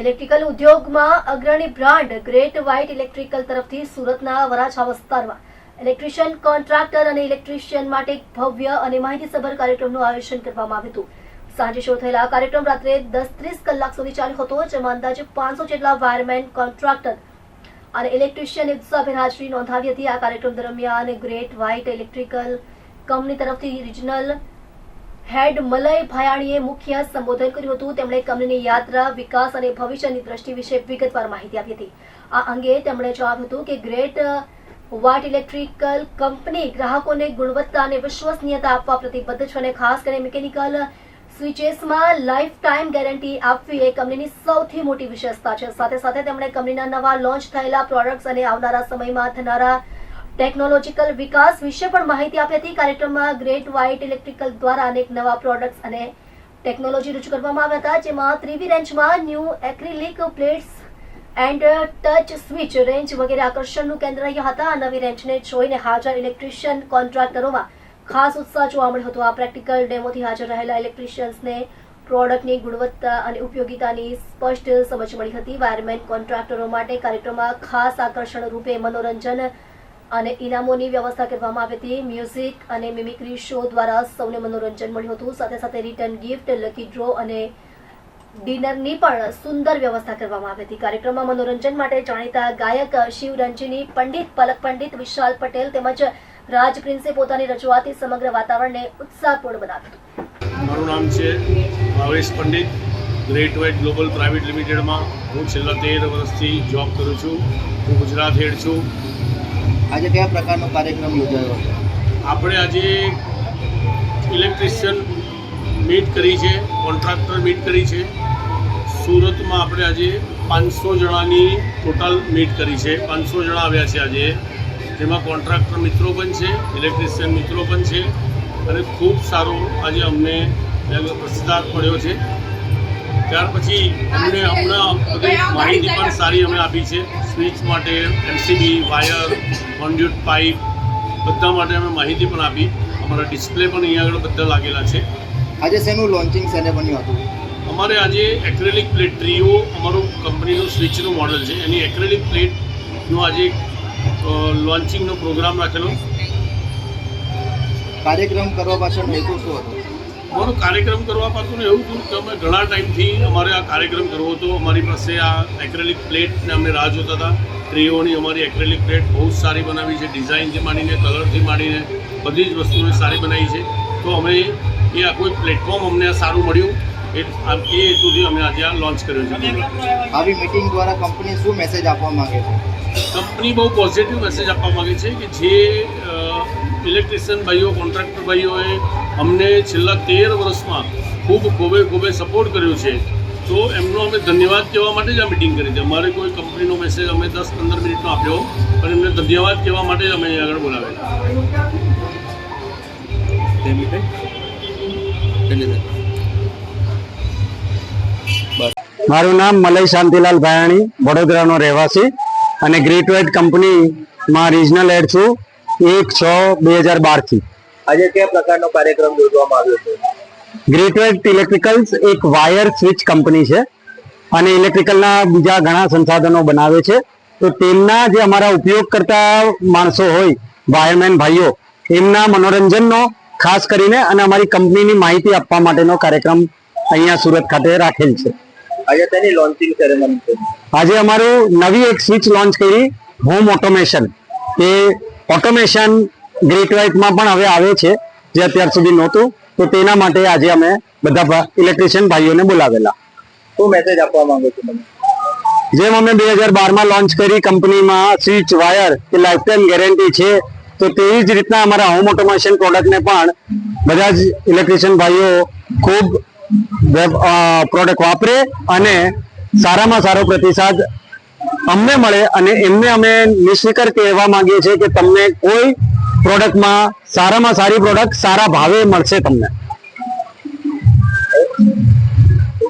Electrical ઉદ્યોગમાં અગ્રણી brand great white electrical તરફથી સુરતના વરાછા વિસ્તારમાં. ઇલેક્ટ્રિશિયન કોન્ટ્રાક્ટર અને ઇલેક્ટ્રિશિયન માટે એક ભવ્ય અને માહિતીસભર કાર્યક્રમનું આયોજન કરવામાં આવ્યું હતું. સાંજે શરૂ થયેલા આ કાર્યક્રમ રાત્રે દસ ત્રીસ કલાક સુધી ચાલ્યો હતો, જેમાં અંદાજે પાંચસો જેટલા વાયરમેન કોન્ટ્રાક્ટર અને ઇલેક્ટ્રિશિયન ઉત્સાહભેર હાજરી નોંધાવી હતી. આ કાર્યક્રમ દરમિયાન ગ્રેટ વ્હાઇટ ઇલેક્ટ્રિકલ કંપની તરફથી રિજનલ હેડ મલય ભાયાણીએ મુખ્ય સંબોધન કર્યું હતું. તેમણે કંપનીની યાત્રા, વિકાસ અને ભવિષ્યની દ્રષ્ટિ વિશે વિગતવાર માહિતી આપી હતી. આ અંગે તેમણે જણાવ્યું હતું કે ગ્રેટ વાટ ઇલેક્ટ્રિકલ કંપની ગ્રાહકોને ગુણવત્તા અને વિશ્વસનીયતા આપવા પ્રતિબદ્ધ છે અને ખાસ કરીને મિકેનિકલ સ્વિચેસમાં લાઈફ ટાઈમ ગેરંટી આપવી એ કંપનીની સૌથી મોટી વિશેષતા છે. સાથે સાથે તેમણે કંપનીના નવા લોન્ચ થયેલા પ્રોડક્ટ્સ અને આવનારા સમયમાં થનારા ટેકનોલોજીકલ વિકાસ વિશે પણ માહિતી આપી હતી. કાર્યક્રમમાં ગ્રેટ વ્હાઇટ ઇલેક્ટ્રિકલ દ્વારા અનેક નવા પ્રોડક્ટ્સ અને ટેકનોલોજી રજૂ કરવામાં આવ્યા હતા. જેમાં ત્રીવી રેન્જમાં new acrylic plates and touch switch range વગેરે આકર્ષણનું કેન્દ્ર રહ્યા હતા. આ નવી રેન્જને જોઈને હાજર ઇલેક્ટ્રિશિયન કોન્ટ્રાક્ટરોમાં ખાસ ઉત્સાહ જોવા મળ્યો હતો. આ પ્રેક્ટિકલ ડેમોથી હાજર રહેલા ઇલેક્ટ્રિશિયન્સને પ્રોડક્ટની ગુણવત્તા અને ઉપયોગિતાની સ્પષ્ટ સમજ મળી હતી. વાયરમેન કોન્ટ્રાક્ટરો માટે કાર્યક્રમમાં ખાસ આકર્ષણ રૂપે મનોરંજન અને ઇનામોની વ્યવસ્થા કરવામાં આવી હતી. મ્યુઝિક અને મિમિક્રી શો દ્વારા સૌને મનોરંજન મળ્યું હતું. સાથે સાથે રિટર્ન ગિફ્ટ, લકી ડ્રો અને ડિનરની પણ સુંદર વ્યવસ્થા કરવામાં આવી હતી. કાર્યક્રમમાં મનોરંજન માટે જાણીતા ગાયક શિવ રંજની, પંડિત પલક પંડિત, વિશાલ પટેલ તેમજ રાજ પ્રિન્સે પોતાની રજૂઆતથી સમગ્ર વાતાવરણને ઉત્સાહપૂર્ણ બનાવ્યું મારું નામ છે Bhavesh Pandit, great white global private લિમિટેડમાં હું છેલ્લા તેર વર્ષથી જોબ કરું છું. હું ગુજરાત હેડ છું. આજે કયા પ્રકારનો કાર્યક્રમ યોજાયો આપણે આજે ઇલેક્ટ્રિશિયન મીટ કરી છે કોન્ટ્રાક્ટર મીટ કરી છે. સુરતમાં આપણે આજે પાંચસો જણાની ટોટલ મીટ કરી છે. પાંચસો જણા આવ્યા છે આજે. જેમાં કોન્ટ્રાક્ટર મિત્રો પણ છે ઇલેક્ટ્રિશિયન મિત્રો પણ છે. અને ખૂબ સારો આજે અમને પ્રતિસાદ મળ્યો છે. ત્યાર પછી અમને હમણાં બધી માહિતી પણ સારી અમે આપી છે. સ્વિચ માટે એમસીબી વાયર કોન્ડ્યુટ પાઇપ બધા માટે અમે માહિતી પણ આપી. અમારા ડિસ્પ્લે પણ અહીંયા આગળ બધા લાગેલા છે. આજે શેનું લોન્ચિંગ સેરેમની હતું? અમારે આજે એક્રેલિક પ્લેટ ટ્રીઓ અમારું કંપનીનું સ્વિચનું મોડલ છે. એની એક્રેલિક પ્લેટનો આજે લોન્ચિંગનો પ્રોગ્રામ રાખેલો. કાર્યક્રમ કરવા પાછળ હેતુ શું હતો? અમારો કાર્યક્રમ કરવા પાછું એવું હતું કે અમે ઘણા ટાઈમથી અમારે આ કાર્યક્રમ કરવો હતો. અમારી પાસે આ એક્રેલિક પ્લેટને અમે રાહ જોતા હતા. ટ્રીઓની અમારી એક્રેલિક પ્લેટ બહુ જ સારી બનાવી છે. ડિઝાઇનથી માંડીને કલરથી માંડીને બધી જ વસ્તુને સારી બનાવી છે. તો અમે એ આખું કોઈ પ્લેટફોર્મ અમને આ સારું મળ્યું. એ આ- એ હેતુથી અમે આજે આ લોન્ચ કર્યો છે. આવી મિટિંગ દ્વારા કંપની શું મેસેજ આપવા માંગે છે? કંપની બહુ પોઝિટિવ મેસેજ આપવા માગે છે કે જે ઇલેક્ટ્રિશિયન ભાઈઓ, કોન્ટ્રાક્ટર ભાઈઓએ અમને છેલ્લા તેર વર્ષમાં ખૂબ ખૂબે ખૂબે સપોર્ટ કર્યો છે. તો એમનો અમે ધન્યવાદ કહેવા માટે જ આ મિટિંગ કરી છે. અમારે કોઈ કંપનીનો મેસેજ અમે દસ પંદર મિનિટનો આપ્યો, પણ એમને ધન્યવાદ કહેવા માટે જ અમે આગળ બોલાવેલા મારું નામ મલય શાંતિલાલ ભાયાણી, વડોદરાનો રહેવાસી અને ગ્રેટ વેટ કંપનીમાં રિજનલ હેડ છું. એક છ બે હજાર બારથી આજે કયા પ્રકારનો કાર્યક્રમ યોજવામાં આવ્યો છે? ગ્રેટ વેટ ઇલેક્ટ્રિકલ્સ એક વાયર સ્વિચ કંપની છે. અને ઇલેક્ટ્રિકલના બીજા ઘણા સંસાધનો બનાવે છે. તો તેમના જે અમારા ઉપયોગ કરતા માણસો હોય વાયરમેન ભાઈઓ એમના મનોરંજનનો ખાસ કરીને અને અમારી કંપનીની માહિતી આપવા માટેનો કાર્યક્રમ અહીંયા સુરત ખાતે રાખેલ છે. આજે તેની લોન્ચિંગ સેરેમની છે. આજે અમારું નવી એક સ્વિચ લોન્ચ કરી હોમ ઓટોમેશન એ ઓટોમેશન ગ્રેટ વાઇટમાં પણ હવે આવે છે જે અત્યાર સુધી નહોતું તો તેના માટે આજે અમે બધા ઇલેક્ટ્રિશિયન ભાઈઓને બોલાવેલા. શું મેસેજ આપવા માંગો છો તમે? જેમ અમે બે હજાર બારમાં લોન્ચ કરી કંપનીમાં સ્વિચ વાયર કે લાઈફ ટાઈમ ગેરંટી છે તો તેવી જ રીતના અમારા હોમ ઓટોમેશન પ્રોડક્ટને પણ બધા જ ઇલેક્ટ્રિશિયન ભાઈઓ ખૂબ પ્રોડક્ટ વાપરે અને સારામાં સારો પ્રતિસાદ અમને મળે અને એમને અમે નિસ્વીકાર કહેવા માંગીએ છીએ કે તમને કોઈ પ્રોડક્ટમાં સારામાં સારી પ્રોડક્ટ સારા ભાવે મળશે તમને.